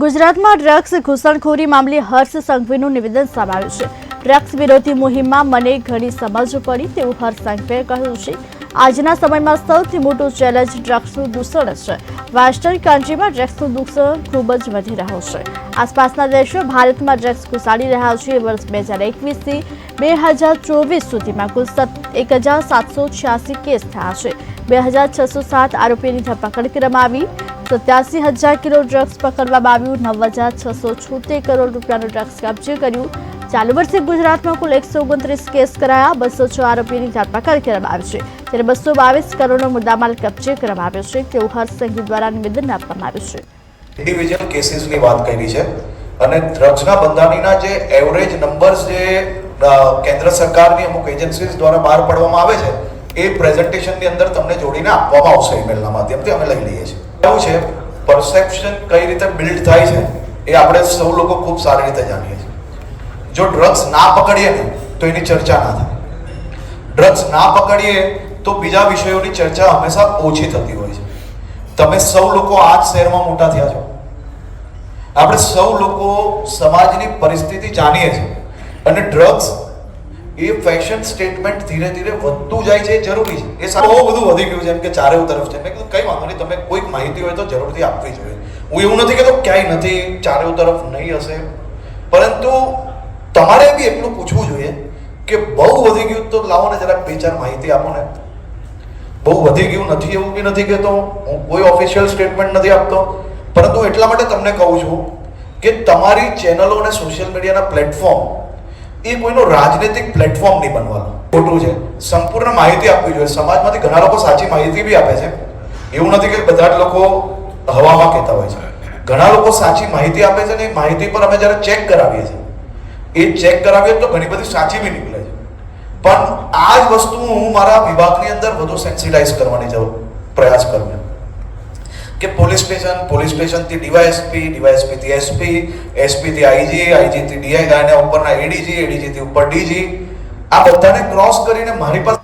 ગુજરાતમાં ડ્રગ્સ, ઘૂસણખોરી મામલે હર્ષ સંઘવીનું નિવેદન સામે છે. ડ્રગ્સ વિરોધી મુહિમમાં મને ઘણી સમજ પડી, તેવું હર્ષ સંઘવીએ કહ્યું છે. આજના સમયમાં સૌથી મોટું ચેલેન્જ ડ્રગ્સનું દૂષણ છે. વેસ્ટર્ન કન્ટ્રીમાં ડ્રગ્સનું દૂષણ ખૂબ જ વધી રહ્યું છે. આસપાસના દેશો ભારતમાં ડ્રગ્સ ઘુસાડી રહ્યા છે. વર્ષ બે હજાર એકવીસથી બે હજાર ચોવીસ સુધીમાં કુલ એક હજાર સાતસો છ્યાસી કેસ થયા છે. બે હજાર છસો સાત આરોપીની ધરપકડ કરવામાં આવી. સત્યાસી હજાર કિલો ડ્રગ્સ પકડવામાં આવ્યું. નવ હજાર છસો છોતેર કરોડ રૂપિયાનું ડ્રગ્સ કબજે કર્યું. ચાલુ વર્ષે ગુજરાતમાં કુલ એકસો ઓગણત્રીસ કેસ કરાયા. બસો છ આરોપીની ધરપકડ કરવામાં આવી છે. ત્યારે બસો બાવીસ કરોડનો મુદ્દામાલ કબજે કરવામાં આવ્યો છે. તેવું હર્ષ સંઘવી દ્વારા નિવેદન આપવામાં આવ્યું છે. ઇન્ડિવિજ્યુઅલ કેસીસની વાત કરી છે. અને ડ્રગ્સના બંધાણીના જે એવરેજ નંબર્સ જે કેન્દ્ર સરકારની અમુક એજન્સીઝ દ્વારા બહાર પાડવામાં આવે છે, એ પ્રેઝન્ટેશનની અંદર તમને જોડીને આપવામાં આવશે ઈમેલના માધ્યમથી અમે લઈ લઈએ છીએ. એવું છે પરસેપ્શન કઈ રીતે બિલ્ડ થાય છે, એ આપણે સૌ લોકો ખૂબ સારી રીતે જાણીએ છીએ. જો ડ્રગ્સ ના પકડીએ ને, તો એની ચર્ચા ના થાય. ડ્રગ્સ ના પકડીએ તો બીજા વિષયોની ચર્ચા હંમેશા ઓછી થતી હોય છે. તમે સૌ લોકો આ જ શહેરમાં મોટા થયા છો. આપણે સૌ લોકો સમાજની પરિસ્થિતિ જાણીએ છીએ. અને ડ્રગ્સ એ ફેશન સ્ટેટમેન્ટ ધીરે ધીરે વધતું જાય છે જરૂરી છે. એ સારું બહુ બધું વધી ગયું છે, એમ કે ચારે તરફ છે. મેં કીધું, કંઈ વાંધો નહીં, તમે કોઈક માહિતી હોય તો જરૂરથી આપવી જોઈએ. હું એવું નથી કહેતો ક્યાંય નથી ચારે તરફ નહીં હશે. પરંતુ તમારે બી એટલું પૂછવું જોઈએ કે બહુ વધી ગયું તો લાવો ને જરાક બે ચાર માહિતી આપો ને. બહુ વધી ગયું નથી એવું બી નથી કહેતો હું. કોઈ ઓફિશિયલ સ્ટેટમેન્ટ નથી આપતો. પરંતુ એટલા માટે તમને કહું છું કે તમારી ચેનલો અને સોશિયલ મીડિયાના પ્લેટફોર્મ એ કોઈનો રાજનૈતિક પ્લેટફોર્મ નહીં બનવાનો. ખોટું છે. સંપૂર્ણ માહિતી આપવી જોઈએ. સમાજમાંથી ઘણા લોકો સાચી માહિતી બી આપે છે. એવું નથી કે બધા જ લોકો હવામાં કહેતા હોય છે. ઘણા લોકો સાચી માહિતી આપે છે ને એ માહિતી પર અમે જ્યારે ચેક કરાવીએ છીએ, એ ચેક કરાવીએ તો ઘણી બધી સાચી બી નીકળે છે. પણ આ જ વસ્તુ હું મારા વિભાગની અંદર વધુ સેન્સિટાઇઝ કરવાની જરૂર, પ્રયાસ કરું છું. કે પોલીસ સ્ટેશન, પોલીસ સ્ટેશનથી ડીવાયએસપી, ડીવાયએસપીથી એસપી, એસપીથી આઈજી, આઈજીથી ડીઆઈ અને ઉપરના એડીજી, એડીજીથી ઉપર ડીજી. આ બધાને ક્રોસ કરીને મારી પાસે